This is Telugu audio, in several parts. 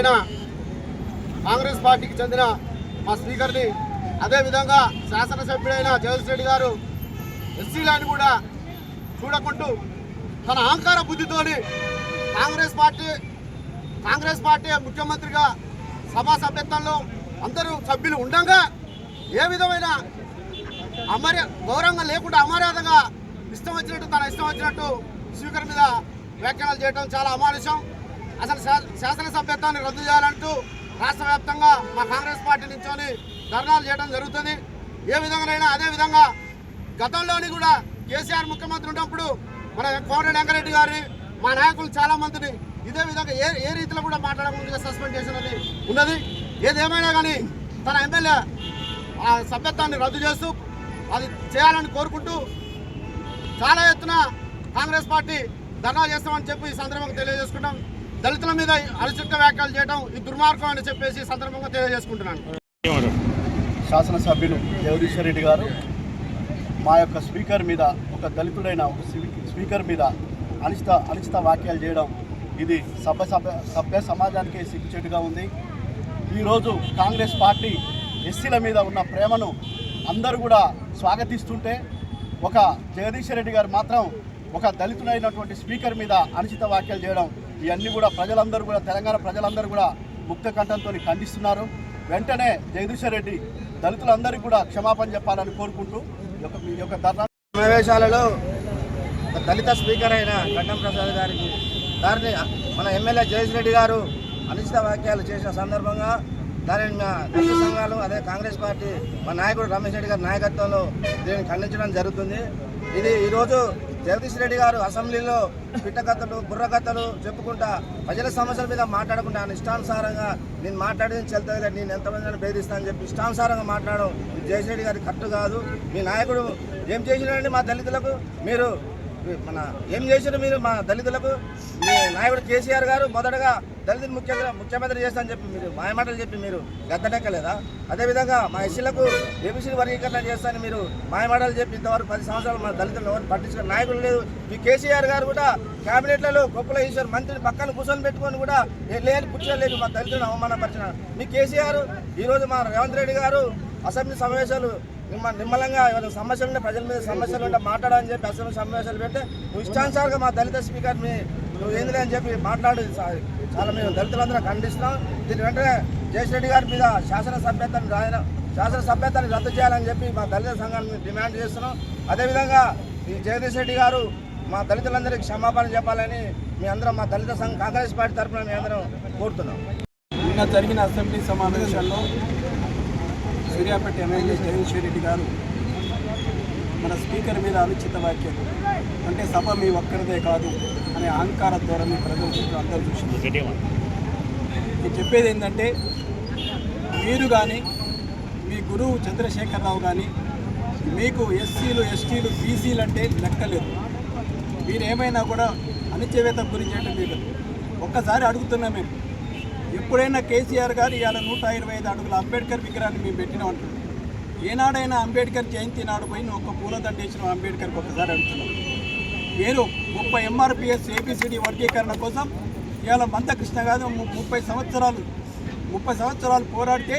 స్పీకర్ని కాంగ్రెస్ పార్టీకి చెందిన మా స్పీకర్ని అదేవిధంగా శాసనసభ్యుడైన జగదీష్ రెడ్డి గారు ఎస్సీలను కూడా చూడకుంటూ తన అహంకార బుద్ధితోని కాంగ్రెస్ పార్టీ కాంగ్రెస్ పార్టీ ముఖ్యమంత్రిగా సభా సభ్యత్వంలో అందరూ సభ్యులు ఉండగా ఏ విధమైన అమర్య గౌరవంగా లేకుండా అమర్యాదగా ఇష్టం వచ్చినట్టు తన ఇష్టం వచ్చినట్టు స్పీకర్ మీద వ్యాఖ్యానాలు చేయడం చాలా అమానుషం. అసలు శా- శాసనసభ్యత్వాన్ని రద్దు చేయాలంటూ రాష్ట్ర వ్యాప్తంగా మా కాంగ్రెస్ పార్టీ నుంచొని ధర్నాలు చేయడం జరుగుతుంది. ఏ విధంగానైనా అదే విధంగా గతంలోని కూడా కేసీఆర్ ముఖ్యమంత్రి ఉన్నప్పుడు మన కోమరెడ్డి వెంకరెడ్డి గారిని మా నాయకులు చాలా మందిని ఇదే విధంగా ఏ ఏ రీతిలో కూడా మాట్లాడకుండా సస్పెండ్ చేసినది ఉన్నది. ఏదేమైనా కానీ తన ఎమ్మెల్యే ఆ సభ్యత్వాన్ని రద్దు చేస్తూ అది చేయాలని కోరుకుంటూ చాలా ఎత్తున కాంగ్రెస్ పార్టీ ధర్నా చేస్తామని చెప్పి ఈ సందర్భంగా తెలియజేసుకుంటాం. దళితుల మీద అనుచిత వ్యాఖ్యలు చేయడం ఈ దుర్మార్గం అని చెప్పేసి సందర్భంగా తెలియజేసుకుంటున్నాను. శాసనసభ్యులు జగదీశ్వర్ రెడ్డి గారు మా యొక్క స్పీకర్ మీద ఒక దళితుడైన ఒక స్పీకర్ మీద అనిచిత అనిచిత వ్యాఖ్యలు చేయడం ఇది సభ్య సభ్య సభ్య సమాజానికి సిగ్గుచేటుగా ఉంది. ఈరోజు కాంగ్రెస్ పార్టీ ఎస్సీల మీద ఉన్న ప్రేమను అందరూ కూడా స్వాగతిస్తుంటే ఒక జగదీశ్వర్ రెడ్డి గారు మాత్రం ఒక దళితుడైనటువంటి స్పీకర్ మీద అనుచిత వ్యాఖ్యలు చేయడం ఇవన్నీ కూడా ప్రజలందరూ కూడా తెలంగాణ ప్రజలందరూ కూడా ముక్త కంఠంతో ఖండిస్తున్నారు. వెంటనే జగదీశ్వర్ రెడ్డి దళితులందరికీ కూడా క్షమాపణ చెప్పాలని కోరుకుంటూ ఈ యొక్క ధర్నా సమావేశాలలో దళిత స్పీకర్ అయిన గడ్డం ప్రసాద్ గారికి దానిని మన ఎమ్మెల్యే జయేష్ రెడ్డి గారు అనుచిత వ్యాఖ్యలు చేసిన సందర్భంగా దానిని మా దళిత సంఘాలు అదే కాంగ్రెస్ పార్టీ మా నాయకుడు రమేష్ రెడ్డి గారి నాయకత్వంలో దీన్ని ఖండించడం జరుగుతుంది. ఇది ఈరోజు జగదీష్ రెడ్డి గారు అసెంబ్లీలో పిట్టకథలు బుర్రకథలు చెప్పుకుంటా ప్రజల సమస్యల మీద మాట్లాడకుండా ఆయన ఇష్టానుసారంగా నేను మాట్లాడేది చెల్తుంది నేను ఎంతమందిని బెదిరిస్తానని చెప్పి ఇష్టానుసారంగా మాట్లాడడం జగదీష్ రెడ్డి గారి కరెక్ట్ కాదు. మీ నాయకుడు ఏం చేసినారండి మా దళితులకు? మీరు మన ఏం చేశారు మీరు మా దళితులకు? మీ నాయకుడు కేసీఆర్ గారు మొదటగా దళిత ముఖ్యంగా ముఖ్యమంత్రి చేస్తానని చెప్పి మీరు మాయమాటలు చెప్పి మీరు గద్దనెక్కలేదా? అదేవిధంగా మా ఎస్సీలకు ఏబీసీ వర్గీకరణ చేస్తానని మీరు మాయమాటలు చెప్పి ఇంతవరకు పది సంవత్సరాలు మా దళితులను ఎవరు పట్టించుకున్న నాయకులు లేదు మీ కేసీఆర్ గారు కూడా క్యాబినెట్లలో గొప్పల ఈశ్వర్ మంత్రిని పక్కన కూర్చొని పెట్టుకొని కూడా లేని లేని కూర్చోలేదు మా దళితులను అవమానపరిచిన మీ కేసీఆర్ ఈరోజు మా రేవంత్ రెడ్డి గారు అసెంబ్లీ సమావేశాలు నిమ్మలంగా ఏమైనా సమస్యలు ఉంటే ప్రజల మీద సమస్యలు ఉంటే మాట్లాడని చెప్పి అసెంబ్లీ సమావేశాలు పెడితే నువ్వు ఇష్టానుసారంగా మా దళిత స్పీకర్ మీ నువ్వు ఏంది అని చెప్పి మాట్లాడి చాలా మేము దళితులందరూ ఖండిస్తున్నాం. దీని వెంటనే జయశ్రెడ్డి రెడ్డి గారి మీద శాసన సభ్యతను రాయన శాసన సభ్యతను రద్దు చేయాలని చెప్పి మా దళిత సంఘాన్ని డిమాండ్ చేస్తున్నాం. అదేవిధంగా ఈ జగదీష్ రెడ్డి గారు మా దళితులందరికీ క్షమాపణ చెప్పాలని మీ అందరం మా దళిత సంఘం కాంగ్రెస్ పార్టీ తరఫున మేము అందరం కోరుతున్నాం. నిన్న జరిగిన అసెంబ్లీ సమావేశాల్లో సూర్యాపేట ఎమ్మెల్యే జగదీశ్వర్ రెడ్డి గారు మన స్పీకర్ మీద అనుచిత వ్యాఖ్యలు. అంటే సభ మీ ఒక్కరిదే కాదు అనే అహంకార ధోరణి ప్రజలు చుట్టూ అందరూ చూసింది నేను చెప్పేది ఏంటంటే మీరు కానీ మీ గురువు చంద్రశేఖరరావు కానీ మీకు ఎస్సీలు ఎస్టీలు బీసీలు అంటే లెక్కలేదు. మీరు ఏమైనా కూడా అణిచివేత గురించి అంటే మీరు ఒక్కసారి అడుగుతున్నా మేము. ఎప్పుడైనా కేసీఆర్ గారు ఇవాళ నూట ఇరవై ఐదు అడుగుల అంబేద్కర్ విగ్రహాన్ని మేము పెట్టినాం అంటున్నాం ఏనాడైనా అంబేద్కర్ జయంతి నాడు పోయి ఒక్క పూలదండ వేసిన అంబేద్కర్కి ఒకసారి అడుగుతున్నాం వేరు ముప్పై ఎంఆర్పిఎస్ ఏపీసీడీ వర్గీకరణ కోసం ఇవాళ మందకృష్ణ కాదు ము- ముప్పై సంవత్సరాలు ముప్పై సంవత్సరాలు పోరాడితే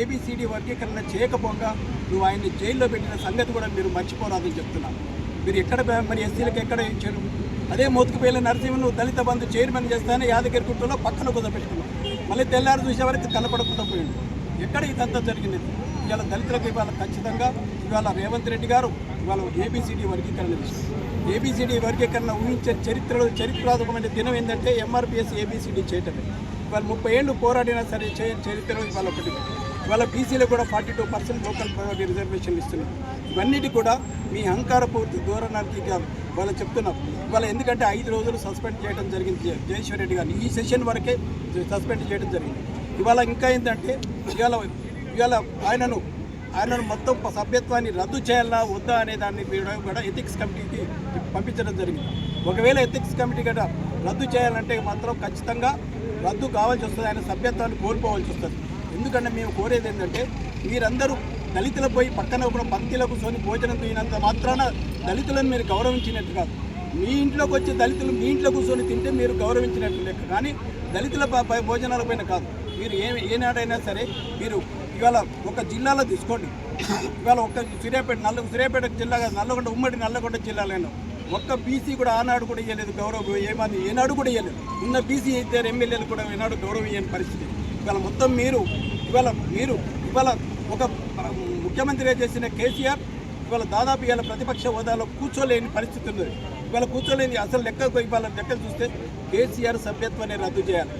ఏబిసిడి వర్గీకరణ చేయకపోగా నువ్వు ఆయన్ని జైల్లో పెట్టిన సంగతి కూడా మీరు మర్చిపోరాదని చెప్తున్నా. మీరు ఎక్కడ మరి ఎస్సీలకు ఎక్కడ ఇచ్చారు? అదే మోతుకుపేల నరసింహను దళిత బంధు చైర్మన్ చేస్తానే యాదగిరి గుట్టలో పక్కన కుదపెట్టుకున్నాం మళ్ళీ తెల్లారు చూసే వరకు కనపడకుండా పోయిండు. ఎక్కడ ఇదంతా జరిగింది? ఇవాళ దళితులకు ఇవాళ ఖచ్చితంగా ఇవాళ రేవంత్ రెడ్డి గారు ఇవాళ ఏబిసిడి వర్గీకరణ విషయం ఏబిసిడి వర్గీకరణ ఊహించే చరిత్రలో చరిత్రాత్మకమైన దినం ఏంటంటే ఎంఆర్పిఎస్ ఏబిసిడి చేయటమే. ఇవాళ ముప్పై ఏళ్ళు పోరాడినా సరే చే చరిత్రలో ఇవాళ ఒకటి. ఇవాళ బీసీలకు కూడా forty two percent local priority reservation ఇస్తున్నారు. ఇవన్నిటి కూడా మీ అహంకార పూర్తి ధోరణానికి వాళ్ళు చెప్తున్నప్పుడు ఇవాళ ఎందుకంటే ఐదు రోజులు సస్పెండ్ చేయడం జరిగింది జ- రెడ్డి గారిని. ఈ సెషన్ వరకే సస్పెండ్ చేయడం జరిగింది. ఇవాళ ఇంకా ఏంటంటే ఇవాళ ఇవాళ ఆయనను ఆయనను మొత్తం సభ్యత్వాన్ని రద్దు చేయాలా వద్దా అనే దాన్ని కూడా ఎథిక్స్ కమిటీకి పంపించడం జరిగింది. ఒకవేళ ఎథిక్స్ కమిటీ గట రద్దు చేయాలంటే మాత్రం ఖచ్చితంగా రద్దు కావాల్సి వస్తుంది. ఆయన సభ్యత్వాన్ని కోల్పోవాల్సి వస్తుంది. ఎందుకంటే మేము కోరేది ఏంటంటే మీరందరూ దళితులకు పోయి పక్కన కూడా పంక్తిలో కూర్చొని భోజనం తినంత మాత్రాన దళితులను మీరు గౌరవించినట్టు కాదు. మీ ఇంట్లోకి వచ్చే దళితులు మీ ఇంట్లో కూర్చొని తింటే మీరు గౌరవించినట్టు లెక్క. కానీ దళితుల పై భోజనాల పైన కాదు. మీరు ఏ ఏనాడైనా సరే మీరు ఇవాళ ఒక జిల్లాలో తీసుకోండి. ఇవాళ ఒక్క సూర్యాపేట నల్ల సూర్యాపేట జిల్లా కాదు, నల్లగొండ ఉమ్మడి నల్లగొండ జిల్లాలో ఒక్క బీసీ కూడా ఆనాడు కూడా ఇవ్వలేదు గౌరవం ఏమని ఏనాడు కూడా ఇవ్వలేదు ఉన్న బీసీ ఇద్దరు ఎమ్మెల్యేలు కూడా ఏనాడు గౌరవం ఇవ్వని పరిస్థితి. ఇవాళ మొత్తం మీరు ఇవాళ మీరు ఇవాళ ఒక ముఖ్యమంత్రిగా చేసిన కేసీఆర్ ఇవాళ దాదాపు ఇవాళ ప్రతిపక్ష హోదాలో కూర్చోలేని పరిస్థితి ఉంది ఇవాళ కూర్చోలేని అసలు లెక్క ఇవాళ లెక్క చూస్తే కేసీఆర్ సభ్యత్వాన్ని రద్దు చేయాలి.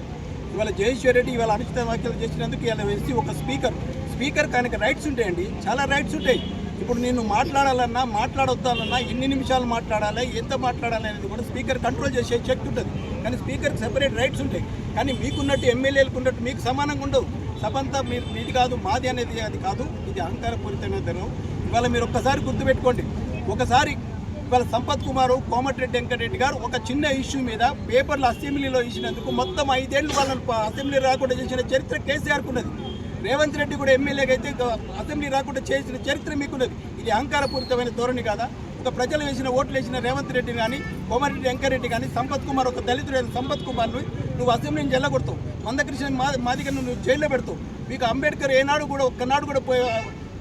ఇవాళ జయేశ్వర్ రెడ్డి ఇవాళ అనుచిత వ్యాఖ్యలు చేసినందుకు ఇలా వేసి ఒక స్పీకర్ స్పీకర్ కనుక రైట్స్ ఉంటాయండి చాలా రైట్స్ ఉంటాయి. ఇప్పుడు నేను మాట్లాడాలన్నా మాట్లాడొద్దాలన్నా ఎన్ని నిమిషాలు మాట్లాడాలి ఎంత మాట్లాడాలి అనేది కూడా స్పీకర్ కంట్రోల్ చేసే శక్తి ఉంటుంది. కానీ స్పీకర్కి సెపరేట్ రైట్స్ ఉంటాయి. కానీ మీకున్నట్టు ఎమ్మెల్యేలకు ఉన్నట్టు మీకు సమానంగా ఉండవు. సభంతా మీరు మీది కాదు మాది అనేది అది కాదు. ఇది అహంకారపూరితమైన ధనం ఇవాళ మీరు ఒక్కసారి గుర్తుపెట్టుకోండి. ఒకసారి ఇవాళ సంపత్ కుమారు కోమటిరెడ్డి వెంకటరెడ్డి గారు ఒక చిన్న ఇష్యూ మీద పేపర్లు అసెంబ్లీలో ఇచ్చినందుకు మొత్తం ఐదేళ్ళు వాళ్ళని అసెంబ్లీ రాకుండా చేసిన చరిత్ర కేసీఆర్కు ఉన్నది. రేవంత్ రెడ్డి కూడా ఎమ్మెల్యేగా అయితే అసెంబ్లీ రాకుండా చేసిన చరిత్ర మీకున్నది. ఇది అహంకారపూరితమైన ధోరణి కాదా? ఒక ప్రజలు వేసిన ఓట్లు వేసిన రేవంత్ రెడ్డి కానీ కోమటిరెడ్డి వెంకరెడ్డి కానీ సంపత్ కుమార్ ఒక దళితుడైన సంపత్ కుమార్ను నువ్వు అసెంబ్లీని జల్లగొడతావు. మందకృష్ణ మా మాదిగ నువ్వు జైల్లో పెడతావు. మీకు అంబేద్కర్ ఏనాడు కూడా ఒక్కనాడు కూడా పోయి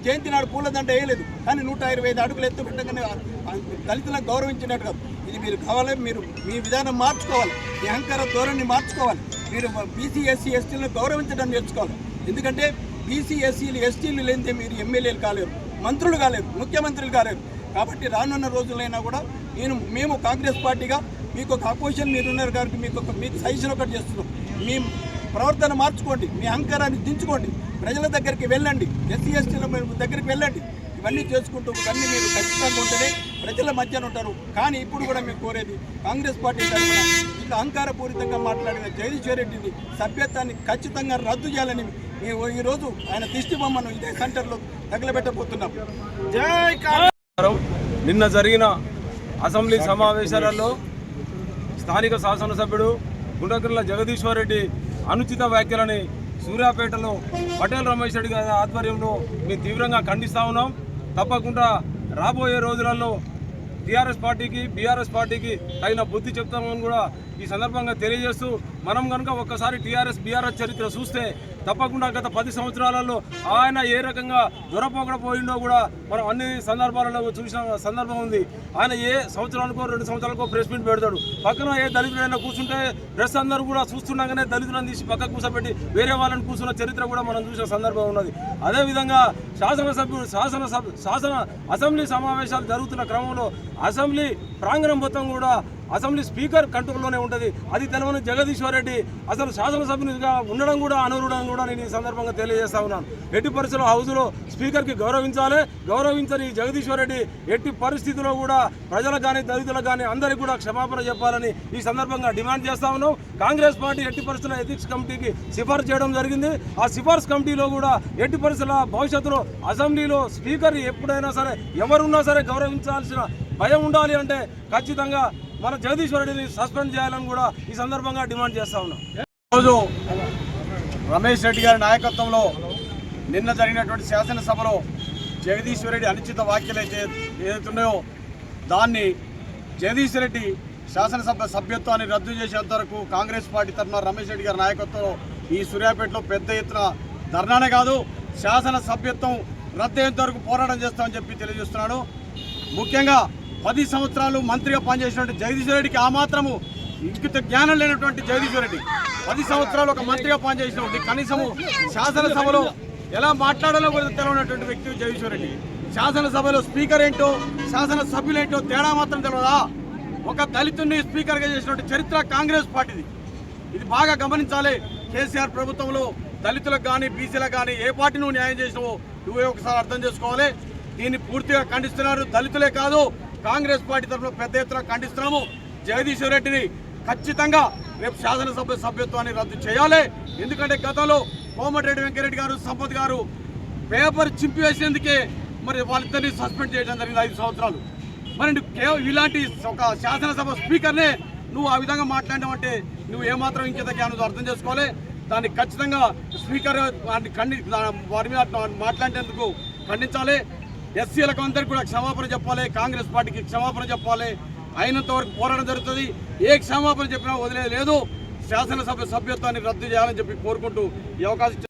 జయంతి నాడు పూలదండ వేయలేదు. కానీ నూట ఇరవై ఐదు అడుగులు ఎత్తు పెట్టగానే దళితులకు గౌరవించినట్టు కాదు ఇది మీరు కావాలి మీరు మీ విధానం మార్చుకోవాలి మీ అహంకార ధోరణి మార్చుకోవాలి. మీరు బీసీ ఎస్సీ ఎస్టీలను గౌరవించడం నేర్చుకోవాలి. ఎందుకంటే బీసీ ఎస్సీలు ఎస్టీలు లేనిదే మీరు ఎమ్మెల్యేలు కాలేరు మంత్రులు కాలేరు ముఖ్యమంత్రులు కాలేరు. కాబట్టి రానున్న రోజులైనా కూడా నేను మేము కాంగ్రెస్ పార్టీగా మీకు ఒక అపోజిషన్ మీరు ఉన్నారు కాబట్టి మీకు మీకు సజెషన్ ఒకటి చేస్తున్నాం. మేము ప్రవర్తన మార్చుకోండి మీ అహంకారాన్ని దించుకోండి ప్రజల దగ్గరికి వెళ్ళండి ఎస్సీ ఎస్టీల దగ్గరికి వెళ్ళండి. ఇవన్నీ చేసుకుంటూ ఇవన్నీ మీరు ఖచ్చితంగా ఉంటేనే ప్రజల మధ్యన ఉంటారు. కానీ ఇప్పుడు కూడా మేము కోరేది కాంగ్రెస్ పార్టీ తరఫున ఇట్లా అహంకారపూరితంగా మాట్లాడిన జగదీశ్వర్ రెడ్డిని సభ్యత్వాన్ని ఖచ్చితంగా రద్దు చేయాలని మేము ఈరోజు ఆయన దిష్టి బొమ్మను ఇదే సెంటర్లో తగలబెట్టబోతున్నాం. జై నిన్న జరిగిన అసెంబ్లీ సమావేశాలలో స్థానిక శాసనసభ్యుడు గుండకర్ల జగదీశ్వర్ రెడ్డి అనుచిత వ్యాఖ్యలని సూర్యాపేటలో పటేల్ రమేష్ రెడ్డి గారి ఆధ్వర్యంలో మేము తీవ్రంగా ఖండిస్తూ ఉన్నాం. తప్పకుండా రాబోయే రోజులలో టీఆర్ఎస్ పార్టీకి బీఆర్ఎస్ పార్టీకి తగిన బుద్ధి చెప్తామని కూడా ఈ సందర్భంగా తెలియజేస్తూ మనం కనుక ఒక్కసారి టీఆర్ఎస్ బీఆర్ఎస్ చరిత్ర చూస్తే తప్పకుండా గత పది సంవత్సరాలలో ఆయన ఏ రకంగా దొరపోకడపోయిండో కూడా మనం అన్ని సందర్భాలలో చూసిన సందర్భం ఉంది. ఆయన ఏ సంవత్సరానికో రెండు సంవత్సరాలకో ప్రెస్ మీట్ పెడతాడు. పక్కన ఏ దళితుడైనా కూర్చుంటే ప్రెస్ అందరూ కూడా చూస్తుండగానే దళితులను తీసి పక్కకు కూర్చోబెట్టి వేరే వాళ్ళని కూర్చున్న చరిత్ర కూడా మనం చూసిన సందర్భం ఉన్నది. అదేవిధంగా శాసనసభ్యుడు శాసనసభ శాసన అసెంబ్లీ సమావేశాలు జరుగుతున్న క్రమంలో అసెంబ్లీ ప్రాంగణం మొత్తం కూడా అసెంబ్లీ స్పీకర్ కంట్రోల్లోనే ఉంటుంది. అది తెలవని జగదీశ్వర్ రెడ్డి అసలు శాసనసభ్యునిగా ఉండడం కూడా అనర్హుడని కూడా నేను ఈ సందర్భంగా తెలియజేస్తా ఉన్నాను. ఎట్టి పరిస్థితుల్లో హౌస్లో స్పీకర్కి గౌరవించాలి. గౌరవించని ఈ జగదీశ్వర్ రెడ్డి ఎట్టి పరిస్థితుల్లో కూడా ప్రజలకు కానీ దళితులకు కానీ అందరికీ కూడా క్షమాపణ చెప్పాలని ఈ సందర్భంగా డిమాండ్ చేస్తా ఉన్నాం. కాంగ్రెస్ పార్టీ ఎట్టి పరిస్థితుల ఎథిక్స్ కమిటీకి సిఫార్సు చేయడం జరిగింది. ఆ సిఫార్సు కమిటీలో కూడా ఎట్టి పరిస్థితుల భవిష్యత్తులో అసెంబ్లీలో స్పీకర్ ఎప్పుడైనా సరే ఎవరున్నా సరే గౌరవించాల్సిన భయం ఉండాలి అంటే ఖచ్చితంగా మన జగదీశ్వర రెడ్డిని సస్పెండ్ చేయాలని కూడా ఈ సందర్భంగా డిమాండ్ చేస్తా ఉన్నాం. ఈరోజు రమేష్ రెడ్డి గారి నాయకత్వంలో నిన్న జరిగినటువంటి శాసనసభలో జగదీశ్వర రెడ్డి అనుచిత వ్యాఖ్యలు అయితే ఏదైతున్నాయో దాన్ని జగదీశ్వర రెడ్డి శాసనసభ సభ్యత్వాన్ని రద్దు చేసేంత వరకు కాంగ్రెస్ పార్టీ తరఫున రమేష్ రెడ్డి గారి నాయకత్వంలో ఈ సూర్యాపేటలో పెద్ద ఎత్తున ధర్నానే కాదు శాసన సభ్యత్వం రద్దు అయ్యేంత వరకు పోరాటం చేస్తామని చెప్పి తెలియజేస్తున్నాడు. ముఖ్యంగా పది సంవత్సరాలు మంత్రిగా పనిచేసినటువంటి జగదీశ్వర రెడ్డికి ఆ మాత్రము ఇంకిత జ్ఞానం లేనటువంటి జగదీశ్వర రెడ్డి. పది సంవత్సరాలు ఒక మంత్రిగా పనిచేసినటువంటి కనీసము శాసనసభలో ఎలా మాట్లాడాలో కూడా తెలియనటువంటి వ్యక్తి జగదీశ్వర రెడ్డి. శాసనసభలో స్పీకర్ ఏంటో శాసన సభ్యులేంటో తేడా మాత్రం తెలియదా ఒక దళితుడిని స్పీకర్గా చేసినటువంటి చరిత్ర కాంగ్రెస్ పార్టీది. ఇది బాగా గమనించాలి. కేసీఆర్ ప్రభుత్వంలో దళితులకు కానీ బీసీలకు కానీ ఏ పార్టీ నువ్వు న్యాయం చేసినావో నువ్వే ఒకసారి అర్థం చేసుకోవాలి. దీన్ని పూర్తిగా ఖండిస్తున్నారు. దళితులే కాదు కాంగ్రెస్ పార్టీ తరఫున పెద్ద ఎత్తున ఖండిస్తున్నాము. జగదీశ్వర్ రెడ్డిని ఖచ్చితంగా రేపు శాసనసభ సభ్యత్వాన్ని రద్దు చేయాలి. ఎందుకంటే గతంలో కోమటిరెడ్డి వెంకరెడ్డి గారు సంపత్ గారు పేపర్ చింపివేసేందుకే మరి వాళ్ళిద్దరిని సస్పెండ్ చేయడం జరిగింది ఐదు సంవత్సరాలు. మరి నువ్వు కేవలం ఇలాంటి ఒక శాసనసభ స్పీకర్నే నువ్వు ఆ విధంగా మాట్లాడడం అంటే నువ్వు ఏమాత్రం ఇంకేత జ్ఞానం అర్థం చేసుకోవాలి? దాన్ని ఖచ్చితంగా స్పీకర్ వారిని ఖండి వారి మీద మాట్లాడేందుకు ఖండించాలి. ఎస్సీలకు అందరికీ కూడా క్షమాపణ చెప్పాలి కాంగ్రెస్ పార్టీకి క్షమాపణ చెప్పాలి. అయినంత వరకు పోరాటం జరుగుతుంది. ఏ క్షమాపణ చెప్పినా వదిలేదు లేదు శాసనసభ సభ్యత్వాన్ని రద్దు చేయాలని చెప్పి కోరుకుంటూ ఈ అవకాశం